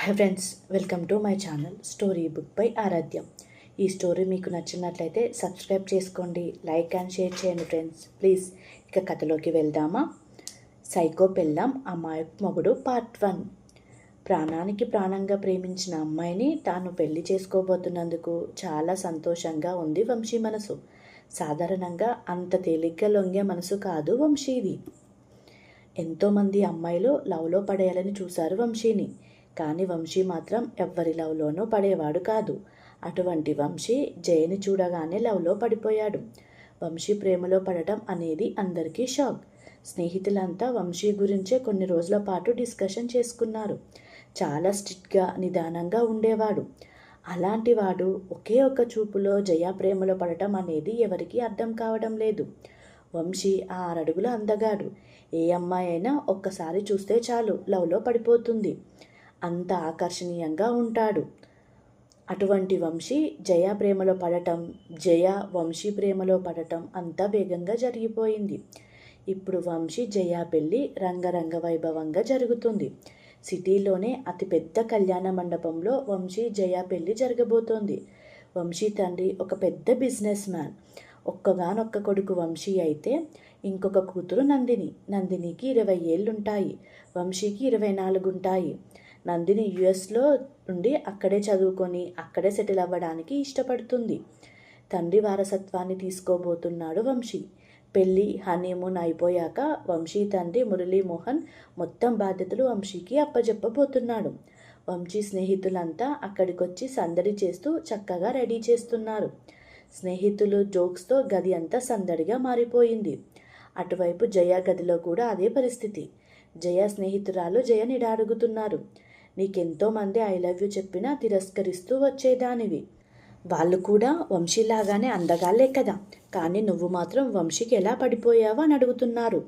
Hi friends welcome to my channel story book by Aaradhyam ఈ story మీకు నచ్చినట్లయితే subscribe చేసుకోండి లైక్ అండ్ షేర్ చేయండి ఫ్రెండ్స్ ప్లీజ్ ఇక కథలోకి వెళ్దామా? సైకో పెళ్ళాం అమ్మాయి మొగుడు పార్ట్ వన్ ప్రాణానికి ప్రాణంగా ప్రేమించిన అమ్మాయిని తాను పెళ్ళి చేసుకోబోతున్నందుకు చాలా సంతోషంగా ఉంది వంశీ మనసు. సాధారణంగా అంత తేలిగ్గా లొంగే మనసు కాదు వంశీది. ఎంతోమంది అమ్మాయిలు లవ్లో పడేయాలని చూశారు వంశీని. కానీ వంశీ మాత్రం ఎవ్వరి లవ్లోనూ పడేవాడు కాదు. అటువంటి వంశీ జయని చూడగానే లవ్లో పడిపోయాడు. వంశీ ప్రేమలో పడటం అనేది అందరికీ షాక్. స్నేహితులంతా వంశీ గురించే కొన్ని రోజుల పాటు డిస్కషన్ చేసుకున్నారు. చాలా స్ట్రిక్ట్గా నిదానంగా ఉండేవాడు. అలాంటి వాడు ఒకే ఒక్క చూపులో జయ ప్రేమలో పడటం అనేది ఎవరికీ అర్థం కావడం లేదు. వంశీ ఆరడుగుల అందగాడు. ఏ అమ్మాయి అయినా ఒక్కసారి చూస్తే చాలు లవ్లో పడిపోతుంది. అంత ఆకర్షణీయంగా ఉంటాడు. అటువంటి వంశీ జయ ప్రేమలో పడటం జయ వంశీ ప్రేమలో పడటం అంతా వేగంగా జరిగిపోయింది. ఇప్పుడు వంశీ జయ పెళ్ళి రంగరంగ వైభవంగా జరుగుతుంది. సిటీలోనే అతిపెద్ద కళ్యాణ మండపంలో వంశీ జయ పెళ్ళి జరగబోతోంది. వంశీ తండ్రి ఒక పెద్ద బిజినెస్ మ్యాన్. ఒక్కగానొక్క కొడుకు వంశీ అయితే ఇంకొక కూతురు నందిని. నందినికి ఇరవై ఏళ్ళుంటాయి. వంశీకి ఇరవై నాలుగు ఉంటాయి నందిని యుఎస్లో ఉండి అక్కడే చదువుకొని అక్కడే సెటిల్ అవ్వడానికి ఇష్టపడుతుంది. తండ్రి వారసత్వాన్ని తీసుకోబోతున్నాడు వంశీ. పెళ్ళి హనీమూన్ అయిపోయాక వంశీ తండ్రి మురళీమోహన్ మొత్తం బాధ్యతలు వంశీకి అప్పజెప్పబోతున్నాడు. వంశీ స్నేహితులంతా అక్కడికొచ్చి సందడి చేస్తూ చక్కగా రెడీ చేస్తున్నారు. స్నేహితులు జోక్స్తో గది అంతా సందడిగా మారిపోయింది. అటువైపు జయ గదిలో కూడా అదే పరిస్థితి. జయ స్నేహితురాలు జయని అడుగుతున్నారు. నీకెంతో మంది ఐ లవ్ యూ చెప్పినా తిరస్కరిస్తూ వచ్చేదానివి. వాళ్ళు కూడా వంశీలాగానే అందగాలే కదా. కానీ నువ్వు మాత్రం వంశీకి ఎలా పడిపోయావా అని అడుగుతున్నారు.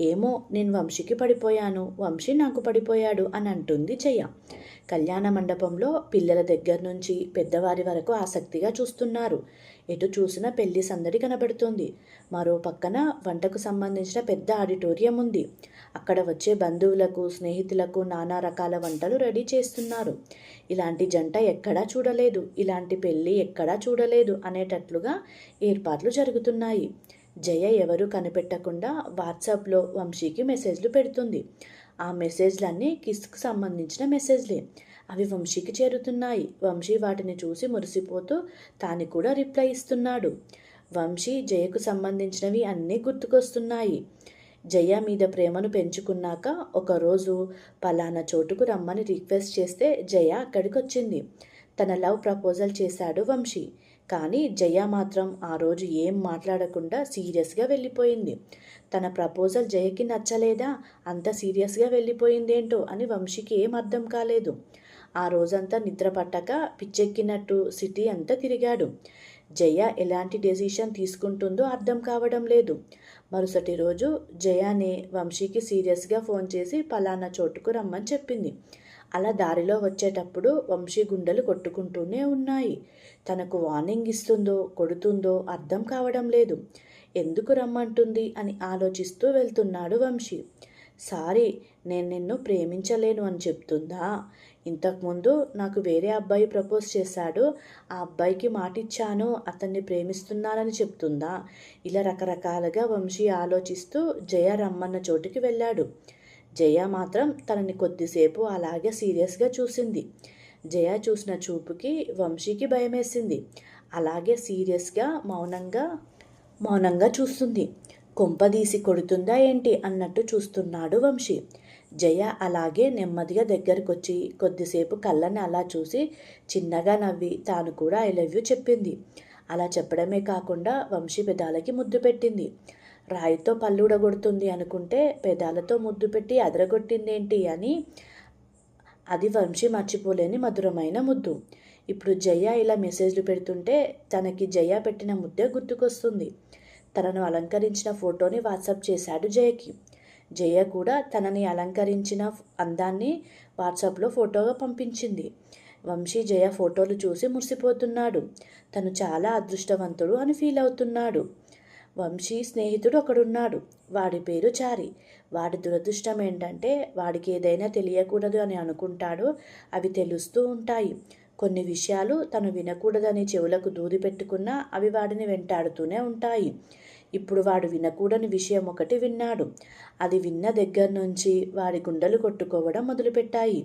ఏమో నేను వంశీకి పడిపోయాను. వంశీ నాకు పడిపోయాడు అని అంటుంది జయ కళ్యాణ మండపంలో పిల్లల దగ్గర నుంచి పెద్దవారి వరకు ఆసక్తిగా చూస్తున్నారు. ఎటు చూసినా పెళ్ళి సందడి కనబడుతుంది. మరో పక్కన వంటకు సంబంధించిన పెద్ద ఆడిటోరియం ఉంది. అక్కడ వచ్చే బంధువులకు స్నేహితులకు నానా రకాల వంటలు రెడీ చేస్తున్నారు. ఇలాంటి జంట ఎక్కడా చూడలేదు. ఇలాంటి పెళ్ళి ఎక్కడా చూడలేదు అనేటట్లుగా ఏర్పాట్లు జరుగుతున్నాయి. జయ ఎవరు కనిపెట్టకుండా వాట్సాప్లో వంశీకి మెసేజ్లు పెడుతుంది. ఆ మెసేజ్లన్నీ కిస్కు సంబంధించిన మెసేజ్లే. అవి వంశీకి చేరుతున్నాయి. వంశీ వాటిని చూసి మురిసిపోతూ తాను కూడా రిప్లై ఇస్తున్నాడు. వంశీ జయకు సంబంధించినవి అన్నీ గుర్తుకొస్తున్నాయి. జయ మీద ప్రేమను పెంచుకున్నాక ఒకరోజు పలానా చోటుకు రమ్మని రిక్వెస్ట్ చేస్తే జయ అక్కడికి వచ్చింది తన లవ్ ప్రపోజల్ చేశాడు వంశీ. కానీ జయ మాత్రం ఆ రోజు ఏం మాట్లాడకుండా సీరియస్గా వెళ్ళిపోయింది. తన ప్రపోజల్ జయకి నచ్చలేదా? అంత సీరియస్గా వెళ్ళిపోయిందేంటో అని వంశీకి ఏం అర్థం కాలేదు. ఆ రోజంతా నిద్ర పట్టక పిచ్చెక్కినట్టు సిటీ అంతా తిరిగాడు. జయ ఎలాంటి డెసిషన్ తీసుకుంటుందో అర్థం కావడం లేదు. మరుసటి రోజు జయానే వంశీకి సీరియస్గా ఫోన్ చేసి పలానా చోటుకు రమ్మని చెప్పింది. అలా దారిలో వచ్చేటప్పుడు వంశీ గుండెలు కొట్టుకుంటూనే ఉన్నాయి. తనకు వార్నింగ్ ఇస్తుందో కొడుతుందో అర్థం కావడం లేదు. ఎందుకు రమ్మంటుంది? అని ఆలోచిస్తూ వెళ్తున్నాడు వంశీ. సారీ నేను నిన్ను ప్రేమించలేను అని చెప్తుందా? ఇంతకుముందు నాకు వేరే అబ్బాయి ప్రపోజ్ చేశాడు. ఆ అబ్బాయికి మాటిచ్చాను. అతన్ని ప్రేమిస్తున్నానని చెప్తుందా? ఇలా రకరకాలుగా వంశీ ఆలోచిస్తూ జయ రమ్మన్న చోటుకి వెళ్ళాడు. జయ మాత్రం తనని కొద్దిసేపు అలాగే సీరియస్గా చూసింది. జయ చూసిన చూపుకి వంశీకి భయమేసింది. అలాగే సీరియస్గా మౌనంగా మౌనంగా చూస్తుంది. కొంపదీసి కొడుతుందా ఏంటి అన్నట్టు చూస్తున్నాడు వంశీ. జయ అలాగే నెమ్మదిగా దగ్గరకొచ్చి కొద్దిసేపు కళ్ళని అలా చూసి చిన్నగా నవ్వి తాను కూడా ఐ లవ్ యూ చెప్పింది. అలా చెప్పడమే కాకుండా వంశీ పెదాలకి ముద్దు పెట్టింది. రాయితో పళ్ళుడగొడుతుంది అనుకుంటే పెదాలతో ముద్దు పెట్టి అదరగొట్టిందేంటి అని అది వంశీ మర్చిపోలేని మధురమైన ముద్దు. ఇప్పుడు జయ ఇలా మెసేజ్లు పెడుతుంటే తనకి జయ పెట్టిన ముద్దే గుర్తుకొస్తుంది. తనను అలంకరించిన ఫోటోని వాట్సాప్ చేశాడు జయకి. జయ కూడా తనని అలంకరించిన అందాన్ని వాట్సాప్లో ఫోటోగా పంపించింది. వంశీ జయ ఫోటోలు చూసి మురిసిపోతున్నాడు. తను చాలా అదృష్టవంతుడు అని ఫీల్ అవుతున్నాడు. వంశీ స్నేహితుడు ఒకడున్నాడు. వాడి పేరు చారి. వాడి దురదృష్టం ఏంటంటే వాడికి ఏదైనా తెలియకూడదు అని అనుకుంటాడు అవి తెలుస్తూ ఉంటాయి. కొన్ని విషయాలు తను వినకూడదని చెవులకు దూది పెట్టుకున్నా అవి వాడిని వెంటాడుతూనే ఉంటాయి. ఇప్పుడు వాడు వినకూడని విషయం ఒకటి విన్నాడు. అది విన్న దగ్గర నుంచి వాడి గుండెలు కొట్టుకోవడం మొదలుపెట్టాయి.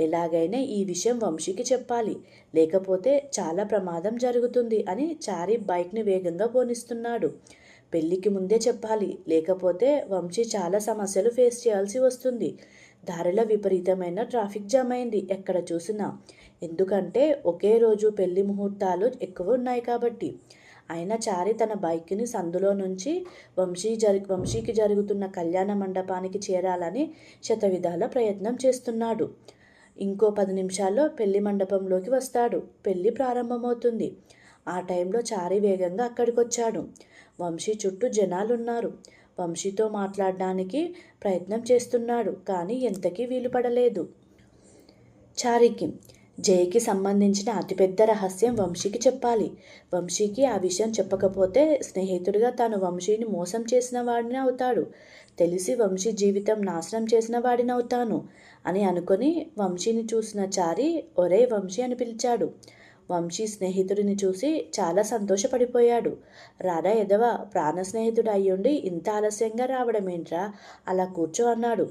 ఎలాగైనా ఈ విషయం వంశీకి చెప్పాలి. లేకపోతే చాలా ప్రమాదం జరుగుతుంది అని చారి బైక్ని వేగంగా పోనిస్తున్నాడు. పెళ్ళికి ముందే చెప్పాలి. లేకపోతే వంశీ చాలా సమస్యలు ఫేస్ చేయాల్సి వస్తుంది. దారిలో విపరీతమైన ట్రాఫిక్ జామ్ అయింది. ఎక్కడ చూసినా. ఎందుకంటే ఒకే రోజు పెళ్ళి ముహూర్తాలు ఎక్కువ ఉన్నాయి కాబట్టి. అయినా చారి తన బైక్ని సందులో నుంచి వంశీ జరి వంశీకి జరుగుతున్న కళ్యాణ మండపానికి చేరాలని శతవిధాల ప్రయత్నం చేస్తున్నాడు. ఇంకో పది నిమిషాల్లో పెళ్ళి మండపంలోకి వస్తాడు. పెళ్ళి ప్రారంభమవుతుంది. ఆ టైంలో చారి వేగంగా అక్కడికొచ్చాడు. వంశీ చుట్టూ జనాలున్నారు. వంశీతో మాట్లాడడానికి ప్రయత్నం చేస్తున్నాడు కానీ ఎంతకీ వీలు పడలేదు. చారికి జయకి సంబంధించిన అతిపెద్ద రహస్యం వంశీకి చెప్పాలి. వంశీకి ఆ విషయం చెప్పకపోతే స్నేహితుడిగా తాను వంశీని మోసం చేసిన వాడిని అవుతాడు. తెలిసి వంశీ జీవితం నాశనం చేసిన వాడిని అవుతాను అని అనుకొని వంశీని చూసిన చారి ఒరే వంశీ అని పిలిచాడు. వంశీ స్నేహితుడిని చూసి చాలా సంతోషపడిపోయాడు. రాధా ఎదవ ప్రాణ స్నేహితుడు అయ్యుండి ఇంత ఆలస్యంగా రావడమేంట్రా? అలా కూర్చో అన్నాడు.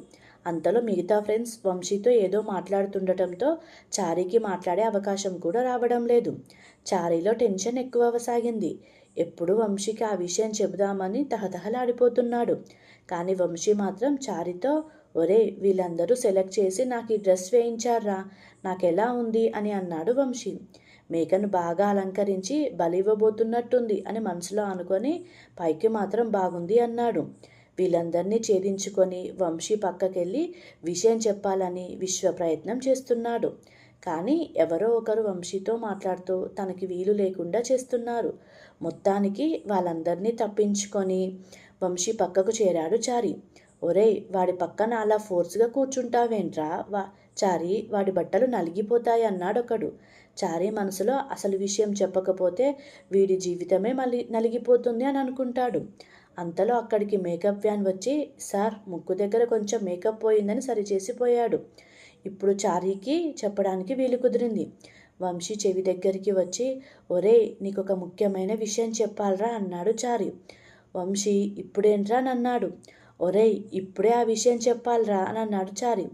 అంతలో మిగతా ఫ్రెండ్స్ వంశీతో ఏదో మాట్లాడుతుండటంతో చారీకి మాట్లాడే అవకాశం కూడా రావడం లేదు. చారీలో టెన్షన్ ఎక్కువ అవసాగింది ఎప్పుడు వంశీకి ఆ విషయం చెబుదామని తహతహలాడిపోతున్నాడు. కానీ వంశీ మాత్రం చారితో ఒరే వీళ్ళందరూ సెలెక్ట్ చేసి నాకు ఈ డ్రెస్ వేయించారా నాకెలా ఉంది? అని అన్నాడు వంశీ. మేకను బాగా అలంకరించి బలివ్వబోతున్నట్టుంది అని మనసులో అనుకొని పైకి మాత్రం బాగుంది అన్నాడు. వీళ్ళందరినీ ఛేదించుకొని వంశీ పక్కకెళ్ళి విషయం చెప్పాలని విశ్వ ప్రయత్నం చేస్తున్నాడు. కానీ ఎవరో ఒకరు వంశీతో మాట్లాడుతూ తనకి వీలు లేకుండా చేస్తున్నారు. మొత్తానికి వాళ్ళందరినీ తప్పించుకొని వంశీ పక్కకు చేరాడు చారి. ఒరే వాడి పక్కన అలా ఫోర్స్గా కూర్చుంటావేంట్రా? వా చారి వాడి బట్టలు నలిగిపోతాయి అన్నాడొకడు. చారి మనసులో అసలు విషయం చెప్పకపోతే వీడి జీవితమే మళ్ళీ నలిగిపోతుంది అని అనుకుంటాడు. అంతలో అక్కడికి మేకప్ వ్యాన్ వచ్చి సార్ ముక్కు దగ్గర కొంచెం మేకప్ పోయిందని సరిచేసిపోయాడు. ఇప్పుడు చారీకి చెప్పడానికి వీలు కుదిరింది. వంశీ చెవి దగ్గరికి వచ్చి ఒరే నీకు ఒక ముఖ్యమైన విషయం చెప్పాలరా అన్నాడు చారి. వంశీ ఇప్పుడేంట్రా అని అన్నాడు. ఒరే ఇప్పుడే ఆ విషయం చెప్పాలరా అని అన్నాడు చారి.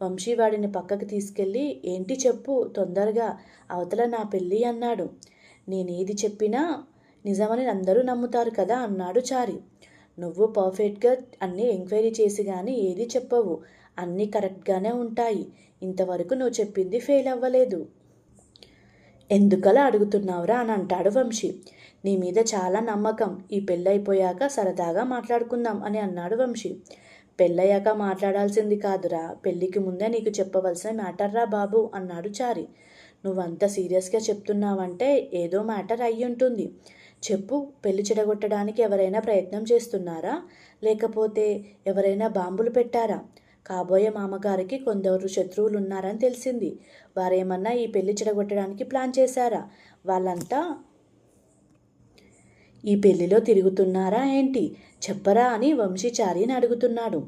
వంశీ వాడిని పక్కకు తీసుకెళ్ళి ఏంటి చెప్పు తొందరగా అవతల నా పెళ్ళి అన్నాడు. నేనేది చెప్పినా నిజమని అందరూ నమ్ముతారు కదా అన్నాడు చారి. నువ్వు పర్ఫెక్ట్గా అన్నీ ఎంక్వైరీ చేసి కానీ ఏది చెప్పవు. అన్నీ కరెక్ట్గానే ఉంటాయి. ఇంతవరకు నువ్వు చెప్పింది ఫెయిల్ అవ్వలేదు. ఎందుకలా అడుగుతున్నావురా అని అంటాడు వంశీ. నీ మీద చాలా నమ్మకం. ఈ పెళ్ళైపోయాక సరదాగా మాట్లాడుకుందాం అని అన్నాడు వంశీ. పెళ్ళయ్యాక మాట్లాడాల్సింది కాదురా. పెళ్ళికి ముందే నీకు చెప్పవలసిన మ్యాటర్రా బాబు అన్నాడు చారి. నువ్వంత సీరియస్గా చెప్తున్నావంటే ఏదో మ్యాటర్ అయ్యి ఉంటుంది చెప్పు పెళ్ళి చెడగొట్టడానికి ఎవరైనా ప్రయత్నం చేస్తున్నారా? లేకపోతే ఎవరైనా బాంబులు పెట్టారా? కాబోయే మామగారికి కొందరు శత్రువులు ఉన్నారని తెలిసింది. వారేమన్నా ఈ పెళ్ళి చెడగొట్టడానికి ప్లాన్ చేశారా? వాళ్ళంతా ఈ పెళ్ళిలో తిరుగుతున్నారా ఏంటి? చెప్పరా అని వంశీచారిని అడుగుతున్నాడు.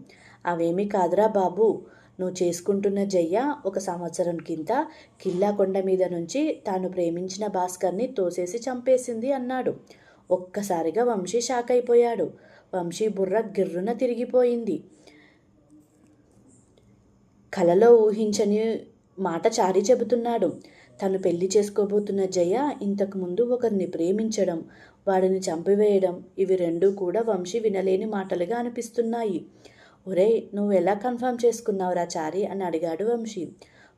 అవేమీ కాదురా బాబు నువ్వు చేసుకుంటున్న జయ్య ఒక సంవత్సరం కింద కిల్లా కొండ మీద నుంచి తాను ప్రేమించిన భాస్కర్ని తోసేసి చంపేసింది అన్నాడు. ఒక్కసారిగా వంశీ షాక్ అయిపోయాడు. వంశీ బుర్ర గిర్రున తిరిగిపోయింది. కలలో ఊహించని మాట చారి చెబుతున్నాడు. తను పెళ్ళి చేసుకోబోతున్న జయ ఇంతకుముందు ఒకరిని ప్రేమించడం వాడిని చంపివేయడం ఇవి రెండూ కూడా వంశీ వినలేని మాటలుగా అనిపిస్తున్నాయి. ఒరే నువ్వు ఎలా కన్ఫర్మ్ చేసుకున్నావురా చారి? అని అడిగాడు వంశీ.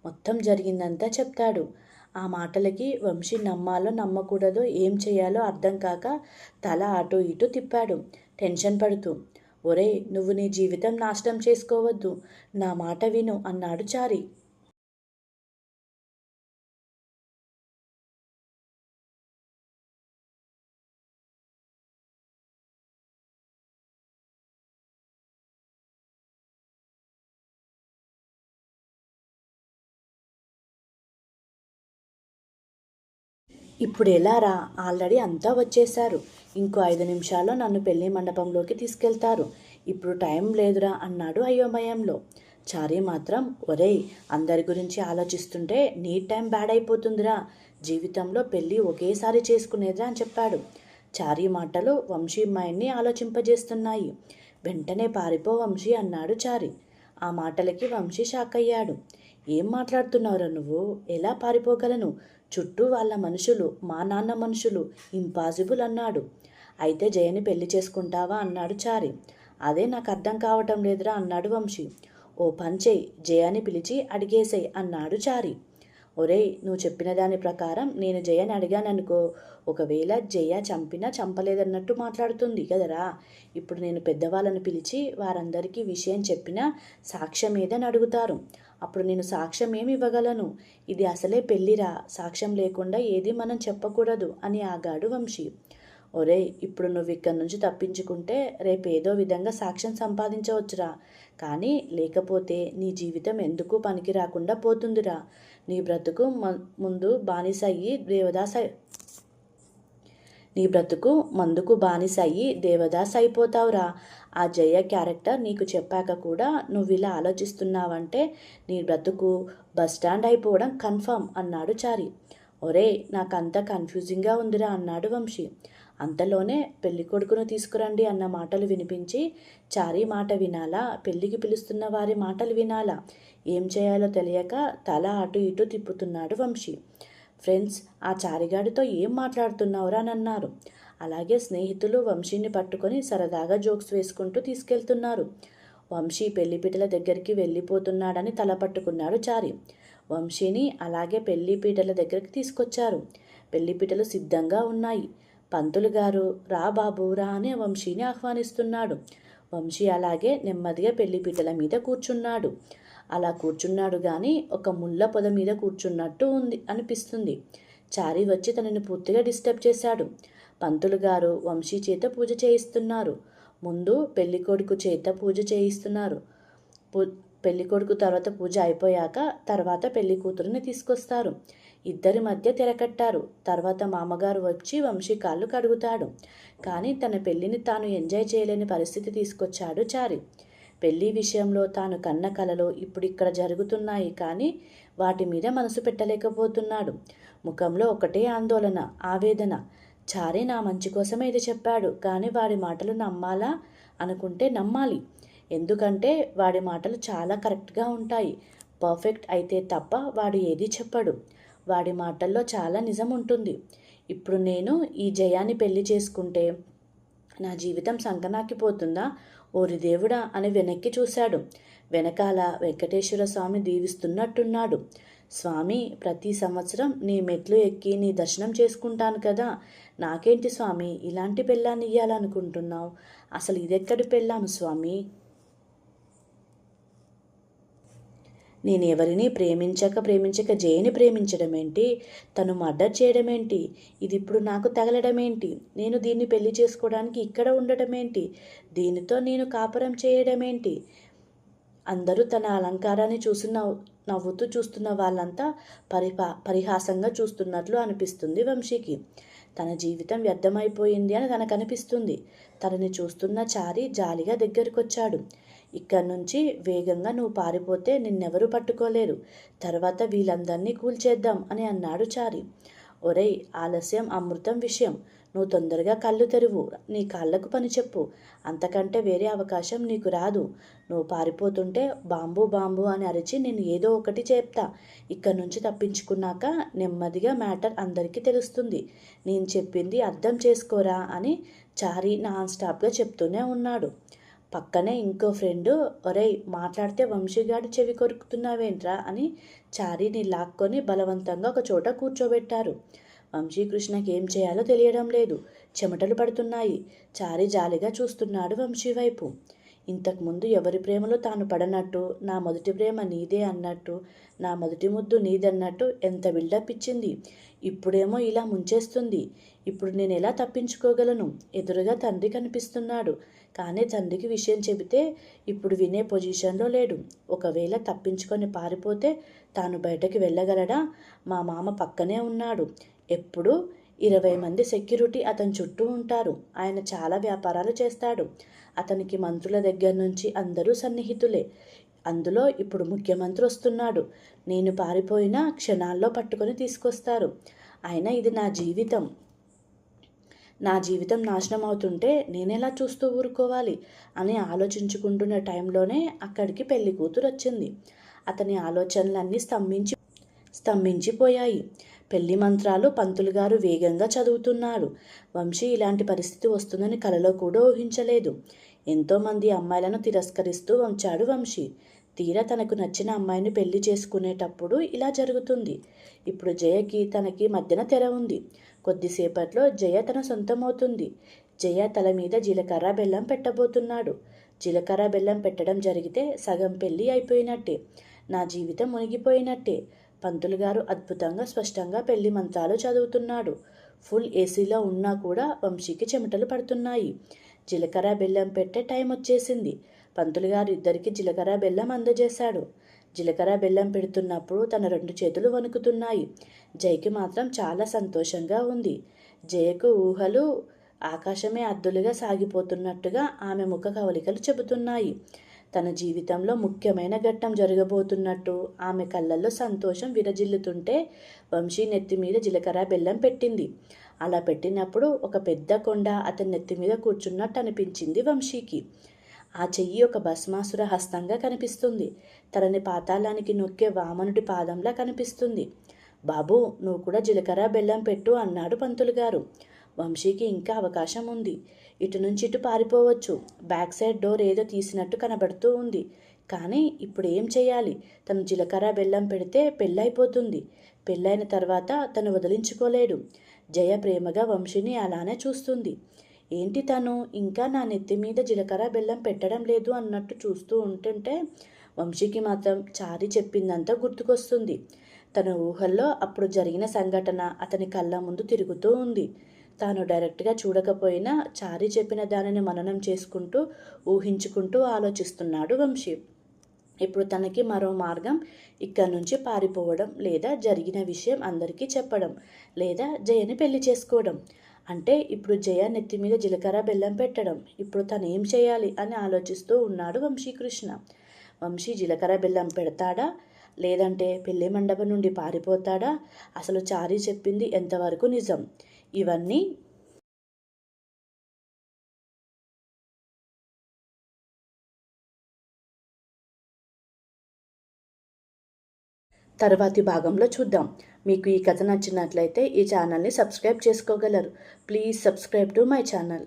మొత్తం జరిగిందంతా చెప్తాడు. ఆ మాటలకి వంశీ నమ్మాలో నమ్మకూడదో ఏం చేయాలో అర్థం కాక తల అటు ఇటు తిప్పాడు. టెన్షన్ పడుతూ. ఒరే నువ్వు నీ జీవితం నాశనం చేసుకోవద్దు. నా మాట విను అన్నాడు చారి. ఇప్పుడు ఎలా రా? ఆల్రెడీ అంతా వచ్చేశారు. ఇంకో ఐదు నిమిషాల్లో నన్ను పెళ్ళి మండపంలోకి తీసుకెళ్తారు. ఇప్పుడు టైం లేదురా అన్నాడు అయోమయంలో. చారీ మాత్రం ఒరేయ్ అందరి గురించి ఆలోచిస్తుంటే నీ టైం బ్యాడ్ అయిపోతుందిరా. జీవితంలో పెళ్ళి ఒకేసారి చేసుకునేదిరా అని చెప్పాడు. చారీ మాటలు వంశీ మైండ్ని ఆలోచింపజేస్తున్నాయి. వెంటనే పారిపో వంశీ అన్నాడు చారి. ఆ మాటలకి వంశీ షాక్ అయ్యాడు ఏం మాట్లాడుతున్నావురా నువ్వు? ఎలా పారిపోగలను? చుట్టూ వాళ్ళ మనుషులు మా నాన్న మనుషులు ఇంపాసిబుల్ అన్నాడు. అయితే జయని పెళ్ళి చేసుకుంటావా అన్నాడు చారి. అదే నాకు అర్థం కావటం లేదురా అన్నాడు వంశీ. ఓ పంచేయ్ జయాని పిలిచి అడిగేసేయ్ అన్నాడు చారి. ఒరేయ్ నువ్వు చెప్పిన దాని ప్రకారం నేను జయని అడిగాననుకో ఒకవేళ జయ చంపినా చంపలేదన్నట్టు మాట్లాడుతుంది కదరా. ఇప్పుడు నేను పెద్దవాళ్ళని పిలిచి వారందరికీ విషయం చెప్పినా సాక్ష్యం ఏదని అడుగుతారు. అప్పుడు నేను సాక్ష్యం ఏమి ఇవ్వగలను? ఇది అసలే పెళ్ళిరా. సాక్ష్యం లేకుండా ఏది మనం చెప్పకూడదు అని ఆగాడు వంశీ. ఒరే ఇప్పుడు నువ్వు ఇక్కడి నుంచి తప్పించుకుంటే రేపు ఏదో విధంగా సాక్ష్యం సంపాదించవచ్చురా. కానీ లేకపోతే నీ జీవితం ఎందుకు పనికి రాకుండా పోతుందిరా. నీ బ్రతుకు ముందు బానిసయ్యి దేవదాస నీ బ్రతుకు మందుకు బానిసయ్యి దేవదాస్ అయిపోతావురా ఆ జయ క్యారెక్టర్ నీకు చెప్పాక కూడా నువ్వు ఇలా ఆలోచిస్తున్నావంటే నీ బ్రతుకు బస్ స్టాండ్ అయిపోవడం కన్ఫర్మ్ అన్నాడు చారి. ఒరే నాకంత కన్ఫ్యూజింగ్గా ఉందిరా అన్నాడు వంశీ. అంతలోనే పెళ్ళి కొడుకును తీసుకురండి అన్న మాటలు వినిపించి చారీ మాట వినాలా? పెళ్ళికి పిలుస్తున్న వారి మాటలు వినాలా? ఏం చేయాలో తెలియక తల అటు ఇటు తిప్పుతున్నాడు వంశీ. ఫ్రెండ్స్ ఆ చారిగాడితో ఏం మాట్లాడుతున్నావురా అని అన్నారు అలాగే స్నేహితులు వంశీని పట్టుకొని సరదాగా జోక్స్ వేసుకుంటూ తీసుకెళ్తున్నారు. వంశీ పెళ్ళిపీటల దగ్గరికి వెళ్ళిపోతున్నాడని తల పట్టుకున్నాడు చారి. వంశీని అలాగే పెళ్ళిపీటల దగ్గరికి తీసుకొచ్చారు. పెళ్ళిపీటలు సిద్ధంగా ఉన్నాయి. పంతులు గారు రా బాబు రా అనే వంశీని ఆహ్వానిస్తున్నాడు. వంశీ అలాగే నెమ్మదిగా పెళ్ళిపీటల మీద కూర్చున్నాడు. అలా కూర్చున్నాడు కానీ ఒక ముళ్ళ పొద మీద కూర్చున్నట్టు ఉంది అనిపిస్తుంది. చారి వచ్చి తనని పూర్తిగా డిస్టర్బ్ చేశాడు. పంతులు గారు వంశీ చేత పూజ చేయిస్తున్నారు. ముందు పెళ్ళికొడుకు చేత పూజ చేయిస్తున్నారు. పూ పెళ్ళికొడుకు తర్వాత పూజ అయిపోయాక తర్వాత పెళ్ళి కూతురుని తీసుకొస్తారు. ఇద్దరి మధ్య తెరకట్టారు. తర్వాత మామగారు వచ్చి వంశీ కాళ్ళు కడుగుతాడు. కానీ తన పెళ్ళిని తాను ఎంజాయ్ చేయలేని పరిస్థితి తీసుకొచ్చాడు చారి. పెళ్ళి విషయంలో తాను కన్న కలలో ఇప్పుడు ఇక్కడ జరుగుతున్నాయి కానీ వాటి మీద మనసు పెట్టలేకపోతున్నాడు. ముఖంలో ఒకటే ఆందోళన ఆవేదన. చారి నా మంచి కోసమే ఇది చెప్పాడు. కానీ వాడి మాటలు నమ్మాలా? అనుకుంటే నమ్మాలి. ఎందుకంటే వాడి మాటలు చాలా కరెక్ట్గా ఉంటాయి. పర్ఫెక్ట్ అయితే తప్ప వాడు ఏది చెప్పడు. వాడి మాటల్లో చాలా నిజం ఉంటుంది ఇప్పుడు నేను ఈ జయాన్ని పెళ్ళి చేసుకుంటే నా జీవితం సంకనాకిపోతుందా? ఓరి దేవుడా అని వెనక్కి చూశాడు. వెనకాల వెంకటేశ్వర స్వామి దీవిస్తున్నట్టున్నాడు. స్వామి ప్రతి సంవత్సరం నీ మెట్లు ఎక్కి నీ దర్శనం చేసుకుంటాను కదా. నాకేంటి స్వామి ఇలాంటి పెళ్ళాన్ని ఇయ్యాలనుకుంటున్నావు? అసలు ఇదెక్కడి పెళ్ళాము స్వామి? నేను ఎవరిని ప్రేమించక ప్రేమించక జయని ప్రేమించడం ఏంటి తను మర్డర్ చేయడం ఏంటి ఇది ఇప్పుడు నాకు తగలడం ఏంటి నేను దీన్ని పెళ్ళి చేసుకోవడానికి ఇక్కడ ఉండటం ఏంటి దీనితో నేను కాపురం చేయడం ఏంటి అందరూ తన అలంకారాన్ని చూసి నవ్వు నవ్వుతూ చూస్తున్న వాళ్ళంతా పరిపా పరిహాసంగా చూస్తున్నట్లు అనిపిస్తుంది వంశీకి. తన జీవితం వ్యర్థమైపోయింది అని తనకు అనిపిస్తుంది తనని చూస్తున్న చారి జాలిగా దగ్గరకొచ్చాడు. ఇక్కడి నుంచి వేగంగా నువ్వు పారిపోతే నిన్నెవరూ పట్టుకోలేరు. తర్వాత వీళ్ళందరినీ కూల్చేద్దాం అని అన్నాడు చారి. ఒరేయ్ ఆలస్యం అమృతం విషయం. నువ్వు తొందరగా కళ్ళు తెరువు. నీ కాళ్ళకు పని చెప్పు. అంతకంటే వేరే అవకాశం నీకు రాదు. నువ్వు పారిపోతుంటే బాంబు బాంబు అని అరిచి నేను ఏదో ఒకటి చెప్తా. ఇక్కడ నుంచి తప్పించుకున్నాక నెమ్మదిగా మ్యాటర్ అందరికీ తెలుస్తుంది. నేను చెప్పింది అర్థం చేసుకోరా అని చారి నాన్ స్టాప్గా చెప్తూనే ఉన్నాడు. పక్కనే ఇంకో ఫ్రెండు ఒరేయ్ మాట్లాడితే వంశీగాడు చెవి కొరుకుతున్నావేంట్రా? అని చారీని లాక్కొని బలవంతంగా ఒక చోట కూర్చోబెట్టారు. వంశీకృష్ణకి ఏం చేయాలో తెలియడం లేదు. చెమటలు పడుతున్నాయి. చారి జాలిగా చూస్తున్నాడు వంశీ వైపు. ఇంతకుముందు ఎవరి ప్రేమలో తాను పడనట్టు నా మొదటి ప్రేమ నీదే అన్నట్టు నా మొదటి ముద్దు నీదన్నట్టు ఎంత బిల్డప్ ఇచ్చింది? ఇప్పుడేమో ఇలా ముంచేస్తుంది. ఇప్పుడు నేను ఎలా తప్పించుకోగలను? ఎదురుగా తండ్రి కనిపిస్తున్నాడు. కానీ తండ్రికి విషయం చెబితే ఇప్పుడు వినే పొజిషన్లో లేడు. ఒకవేళ తప్పించుకొని పారిపోతే తాను బయటకు వెళ్ళగలడా? మా మామ పక్కనే ఉన్నాడు. ఎప్పుడు? ఇరవై మంది సెక్యూరిటీ అతని చుట్టూ ఉంటారు. ఆయన చాలా వ్యాపారాలు చేస్తాడు. అతనికి మంత్రుల దగ్గర నుంచి అందరూ సన్నిహితులే. అందులో ఇప్పుడు ముఖ్యమంత్రి వస్తున్నాడు. నేను పారిపోయినా క్షణాల్లో పట్టుకొని తీసుకొస్తారు. అయినా ఇది నా జీవితం. నా జీవితం నాశనం అవుతుంటే నేనెలా చూస్తూ ఊరుకోవాలి అని ఆలోచించుకుంటున్న టైంలోనే అక్కడికి పెళ్ళి కూతురు వచ్చింది అతని ఆలోచనలన్నీ స్తంభించి స్తంభించిపోయాయి. పెళ్ళి మంత్రాలు పంతులు గారు వేగంగా చదువుతున్నాడు వంశీ ఇలాంటి పరిస్థితి వస్తుందని కలలో కూడా ఊహించలేదు. ఎంతోమంది అమ్మాయిలను తిరస్కరిస్తూ వంచాడు వంశీ. తీరా తనకు నచ్చిన అమ్మాయిని పెళ్ళి చేసుకునేటప్పుడు ఇలా జరుగుతుంది. ఇప్పుడు జయకి తనకి మధ్యన తెర ఉంది. కొద్దిసేపట్లో జయ తన సొంతమవుతుంది. జయ తల మీద జీలకర్ర బెల్లం పెట్టబోతున్నాడు. జీలకర్ర బెల్లం పెట్టడం జరిగితే సగం పెళ్ళి అయిపోయినట్టే. నా జీవితం మునిగిపోయినట్టే. పంతులు గారు అద్భుతంగా స్పష్టంగా పెళ్ళి మంత్రాలు చదువుతున్నాడు. ఫుల్ ఏసీలో ఉన్నా కూడా వంశీకి చెమటలు పడుతున్నాయి. జీలకర్ర బెల్లం పెట్టే టైం వచ్చేసింది. పంతులు గారు ఇద్దరికి జీలకర్ర బెల్లం అందజేశాడు. జీలకర్ర బెల్లం పెడుతున్నప్పుడు తన రెండు చేతులు వణుకుతున్నాయి. జయకి మాత్రం చాలా సంతోషంగా ఉంది. జయకు ఊహలు ఆకాశమే అద్దులుగా సాగిపోతున్నట్టుగా ఆమె ముఖ కవలికలు చెబుతున్నాయి. తన జీవితంలో ముఖ్యమైన ఘట్టం జరగబోతున్నట్టు ఆమె కళ్ళల్లో సంతోషం విరజిల్లుతుంటే వంశీ నెత్తి మీద జీలకర్ర బెల్లం పెట్టింది. అలా పెట్టినప్పుడు ఒక పెద్ద కొండ అతని నెత్తి మీద కూర్చున్నట్టు అనిపించింది వంశీకి. ఆ చెయ్యి ఒక భస్మాసుర హస్తంగా కనిపిస్తుంది. తనని పాతాళానికి నొక్కే వామనుడి పాదంలా కనిపిస్తుంది. బాబు నువ్వు కూడా జీలకర్ర బెల్లం పెట్టు అన్నాడు పంతులు గారు వంశీకి ఇంకా అవకాశం ఉంది. ఇటు నుంచి ఇటు పారిపోవచ్చు. బ్యాక్ సైడ్ డోర్ ఏదో తీసినట్టు కనబడుతూ ఉంది. కానీ ఇప్పుడు ఏం చేయాలి? తను జీలకర్ర బెల్లం పెడితే పెళ్ళైపోతుంది. పెళ్ళైన తర్వాత తను వదిలించుకోలేడు. జయ ప్రేమగా వంశీని అలానే చూస్తుంది. ఏంటి తను? ఇంకా నా నెత్తి మీద జీలకర్ర బెల్లం పెట్టడం లేదు అన్నట్టు చూస్తూ ఉంటుంటే వంశీకి మాత్రం చారి చెప్పిందంతా గుర్తుకొస్తుంది. తన ఊహల్లో అప్పుడు జరిగిన సంఘటన అతని కళ్ళ ముందు తిరుగుతూ ఉంది. తాను డైరెక్ట్గా చూడకపోయినా చారి చెప్పిన దానిని మననం చేసుకుంటూ ఊహించుకుంటూ ఆలోచిస్తున్నాడు వంశీ. ఇప్పుడు తనకి మరో మార్గం ఇక్కడ నుంచి పారిపోవడం లేదా జరిగిన విషయం అందరికీ చెప్పడం లేదా జయని పెళ్ళి చేసుకోవడం. అంటే ఇప్పుడు జయ నెత్తి మీద జీలకర్ర బెల్లం పెట్టడం. ఇప్పుడు తను ఏం చేయాలి అని ఆలోచిస్తూ ఉన్నాడు వంశీకృష్ణ వంశీ జీలకర్ర బెల్లం పెడతాడా? లేదంటే పెళ్ళి మండపం నుండి పారిపోతాడా? అసలు చారీ చెప్పింది ఎంతవరకు నిజం? ఇవన్నీ తర్వాతి భాగంలో చూద్దాం. మీకు ఈ కథ నచ్చినట్లయితే ఈ ఛానల్ని సబ్స్క్రైబ్ చేసుకోగలరు. Please subscribe to my channel.